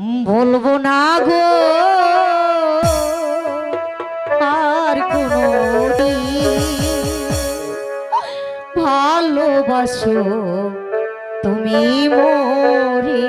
বলব না গো আর কোনো ভালোবাসো তুমি মোরে।